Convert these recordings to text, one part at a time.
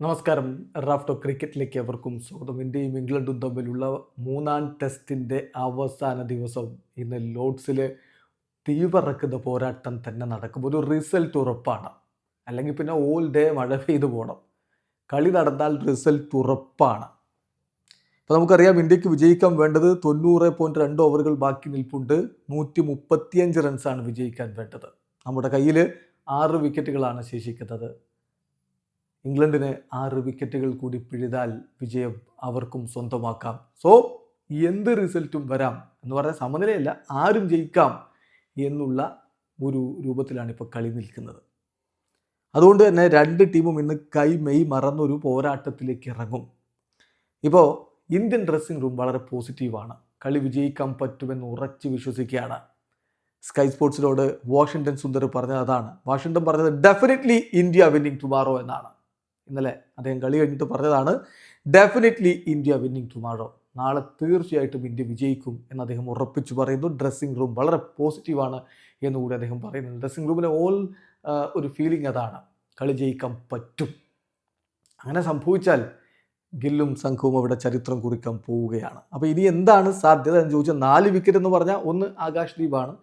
നമസ്കാരം. റാഫ്റ്റോ ക്രിക്കറ്റിലേക്ക് എവർക്കും സ്വാഗതം. ഇന്ത്യയും ഇംഗ്ലണ്ടും തമ്മിലുള്ള മൂന്നാം ടെസ്റ്റിന്റെ അവസാന ദിവസം ഇന്ന് ലോഡ്സിൽ തീവറക്കുന്ന പോരാട്ടം തന്നെ നടക്കും. ഒരു റിസൾട്ട് ഉറപ്പാണ്. അല്ലെങ്കിൽ പിന്നെ ഓൾ ഡേ മഴ പെയ്ത് പോകണം കളി നടന്നാൽ റിസൾട്ട് ഉറപ്പാണ്. അപ്പോൾ നമുക്കറിയാം ഇന്ത്യയ്ക്ക് വിജയിക്കാൻ വേണ്ടത് തൊണ്ണൂറ് പോയിന്റ് രണ്ട് ഓവറുകൾ ബാക്കി നിൽപ്പുണ്ട്. നൂറ്റി മുപ്പത്തിയഞ്ച് റൺസാണ് വിജയിക്കാൻ വേണ്ടത്. നമ്മുടെ കയ്യിൽ ആറ് വിക്കറ്റുകളാണ് ശേഷിക്കുന്നത്. ഇംഗ്ലണ്ടിന് ആറ് വിക്കറ്റുകൾ കൂടി പിഴുതാൽ വിജയം അവർക്കും സ്വന്തമാക്കാം. സോ എന്ത് റിസൾട്ടും വരാം എന്ന് പറഞ്ഞാൽ സമനിലയല്ല ആരും ജയിക്കാം എന്നുള്ള ഒരു രൂപത്തിലാണ് ഇപ്പോൾ കളി നിൽക്കുന്നത്. അതുകൊണ്ട് തന്നെ രണ്ട് ടീമും ഇന്ന് കൈ മെയ് മറന്നൊരു പോരാട്ടത്തിലേക്ക് ഇറങ്ങും. ഇപ്പോൾ ഇന്ത്യൻ ഡ്രസ്സിംഗ് റൂം വളരെ പോസിറ്റീവാണ് കളി വിജയിക്കാൻ പറ്റുമെന്ന് ഉറച്ച് വിശ്വസിക്കുകയാണ്. സ്കൈ സ്പോർട്സിനോട് വാഷിംഗ്ടൺ സുന്ദർ പറഞ്ഞത് അതാണ്. വാഷിങ്ടൺ പറഞ്ഞത് ഡെഫിനറ്റ്ലി ഇന്ത്യ വിന്നിങ് ടുമാറോ എന്നാണ്. ഇന്നലെ അദ്ദേഹം കളി കഴിഞ്ഞിട്ട് പറഞ്ഞതാണ് ഡെഫിനറ്റ്ലി ഇന്ത്യ വിന്നിങ് ടുമാറോ നാളെ തീർച്ചയായിട്ടും ഇന്ത്യ വിജയിക്കും എന്ന് അദ്ദേഹം ഉറപ്പിച്ചു പറയുന്നു. ഡ്രസ്സിംഗ് റൂം വളരെ പോസിറ്റീവാണ് എന്നുകൂടി അദ്ദേഹം പറയുന്നു ഡ്രസ്സിംഗ് റൂമിലെ ഓൾ ഒരു ഫീലിംഗ് അതാണ്. കളി ജയിക്കാൻ പറ്റും. അങ്ങനെ സംഭവിച്ചാൽ ഗില്ലും സംഘവും അവിടെ ചരിത്രം കുറിക്കാൻ പോവുകയാണ്. അപ്പോൾ ഇനി എന്താണ് സാധ്യത എന്ന് ചോദിച്ചാൽ നാല് വിക്കറ്റ് എന്ന് പറഞ്ഞാൽ ഒന്ന് ആകാശ് ദീപാണ്.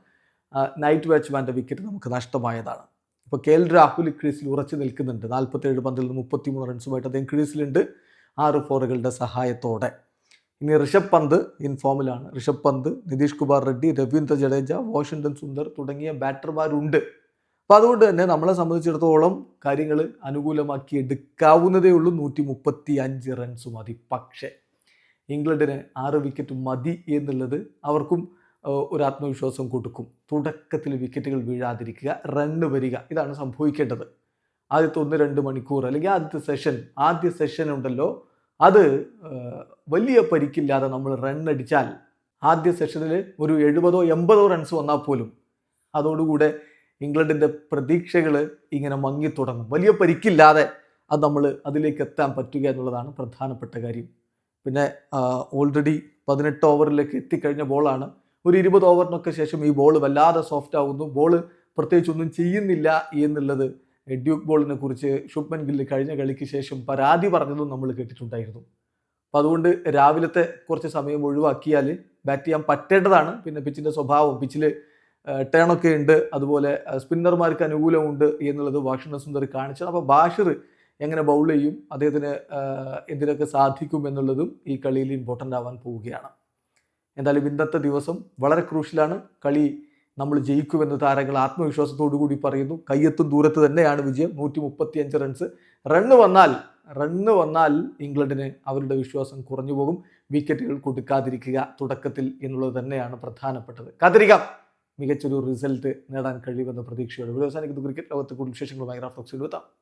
നൈറ്റ് വാച്ച്മാന്റെ വിക്കറ്റ് നമുക്ക് നഷ്ടമായതാണ്. ഇപ്പോൾ കെ എൽ രാഹുൽ ക്രീസിൽ ഉറച്ചു നിൽക്കുന്നുണ്ട്. നാൽപ്പത്തേഴ് പന്തിൽ നിന്ന് മുപ്പത്തിമൂന്ന് റൺസുമായിട്ട് അദ്ദേഹം ക്രീസിലുണ്ട് ആറ് ഫോറുകളുടെ സഹായത്തോടെ. ഇനി ഋഷഭ് പന്ത് ഇൻഫോമിലാണ് ഋഷഭ് പന്ത് നിതീഷ് കുമാർ റെഡ്ഡി രവീന്ദ്ര ജഡേജ വാഷിംഗ്ടൺ സുന്ദർ തുടങ്ങിയ ബാറ്റർമാരുണ്ട്. അപ്പോൾ അതുകൊണ്ട് തന്നെ നമ്മളെ സംബന്ധിച്ചിടത്തോളം കാര്യങ്ങൾ അനുകൂലമാക്കി എടുക്കാവുന്നതേ ഉള്ളൂ. നൂറ്റി മുപ്പത്തി അഞ്ച് റൺസ് മതി. പക്ഷേ ഇംഗ്ലണ്ടിന് ആറ് വിക്കറ്റ് മതി എന്നുള്ളത് അവർക്കും ഒരു ആത്മവിശ്വാസം കൊടുക്കും. തുടക്കത്തിൽ വിക്കറ്റുകൾ വീഴാതിരിക്കുക റണ്ണ് വരിക ഇതാണ് സംഭവിക്കേണ്ടത്. ആദ്യത്തെ ഒന്ന് രണ്ട് മണിക്കൂർ അല്ലെങ്കിൽ ആദ്യത്തെ സെഷൻ ആദ്യ സെഷൻ ഉണ്ടല്ലോ. അത് വലിയ പരിക്കില്ലാതെ നമ്മൾ റണ്ണടിച്ചാൽ ആദ്യ സെഷനിൽ ഒരു എഴുപതോ എൺപതോ റൺസ് വന്നാൽ പോലും അതോടുകൂടെ ഇംഗ്ലണ്ടിന്റെ പ്രതീക്ഷകൾ ഇങ്ങനെ മങ്ങിത്തുടങ്ങും വലിയ പരിക്കില്ലാതെ അത് നമ്മൾ അതിലേക്ക് എത്താൻ പറ്റുക എന്നുള്ളതാണ് പ്രധാനപ്പെട്ട കാര്യം. പിന്നെ ഓൾറെഡി പതിനെട്ട് ഓവറിലേക്ക് എത്തിക്കഴിഞ്ഞ ബോളാണ് ഒരു ഇരുപത് ഓവറിനൊക്കെ ശേഷം ഈ ബോൾ വല്ലാതെ സോഫ്റ്റ് ആവുന്നു. ബോൾ പ്രത്യേകിച്ച് ഒന്നും ചെയ്യുന്നില്ല എന്നുള്ളത് ഡ്യൂക്ക് ബോളിനെ കുറിച്ച് ശുഭ്മൻ ഗില്ല് കഴിഞ്ഞ കളിക്ക് ശേഷം പരാതി പറഞ്ഞതും നമ്മൾ കേട്ടിട്ടുണ്ടായിരുന്നു. അപ്പം അതുകൊണ്ട് രാവിലത്തെ കുറച്ച് സമയം ഒഴിവാക്കിയാൽ ബാറ്റ് ചെയ്യാൻ പറ്റേണ്ടതാണ്. പിന്നെ പിച്ചിന്റെ സ്വഭാവം പിച്ചിൽ ടേണൊക്കെ ഉണ്ട്. അതുപോലെ സ്പിന്നർമാർക്ക് അനുകൂലമുണ്ട് എന്നുള്ളത് വാഷിംഗ് സുന്ദർ കാണിച്ചത്. അപ്പോൾ ബാഷിർ എങ്ങനെ ബൗൾ ചെയ്യും അദ്ദേഹത്തിന് എന്തിനൊക്കെ സാധിക്കും എന്നുള്ളതും ഈ കളിയിൽ ഇമ്പോർട്ടന്റ് ആവാൻ പോവുകയാണ്. എന്തായാലും ഇന്നത്തെ ദിവസം വളരെ ക്രൂഷ്യലാണ്. കളി നമ്മൾ ജയിക്കുമെന്ന് താരങ്ങൾ ആത്മവിശ്വാസത്തോടു കൂടി പറയുന്നു. കയ്യെത്തും ദൂരത്ത് തന്നെയാണ് വിജയം. നൂറ്റി മുപ്പത്തി അഞ്ച് റൺസ് റണ്ണ് വന്നാൽ റണ്ണ് വന്നാൽ ഇംഗ്ലണ്ടിന് അവരുടെ വിശ്വാസം കുറഞ്ഞു പോകും. വിക്കറ്റുകൾ കൊടുക്കാതിരിക്കുക തുടക്കത്തിൽ എന്നുള്ളത് തന്നെയാണ് പ്രധാനപ്പെട്ടത്. കാത്തിരിക്കാം മികച്ചൊരു റിസൾട്ട് നേടാൻ കഴിയുമെന്ന പ്രതീക്ഷയോടെ. ഇവിടെ ക്രിക്കറ്റ് ലോകത്ത് കൂടുതൽ വിശേഷങ്ങളുമായി റാഫ്ലോക്സിൽ എത്താം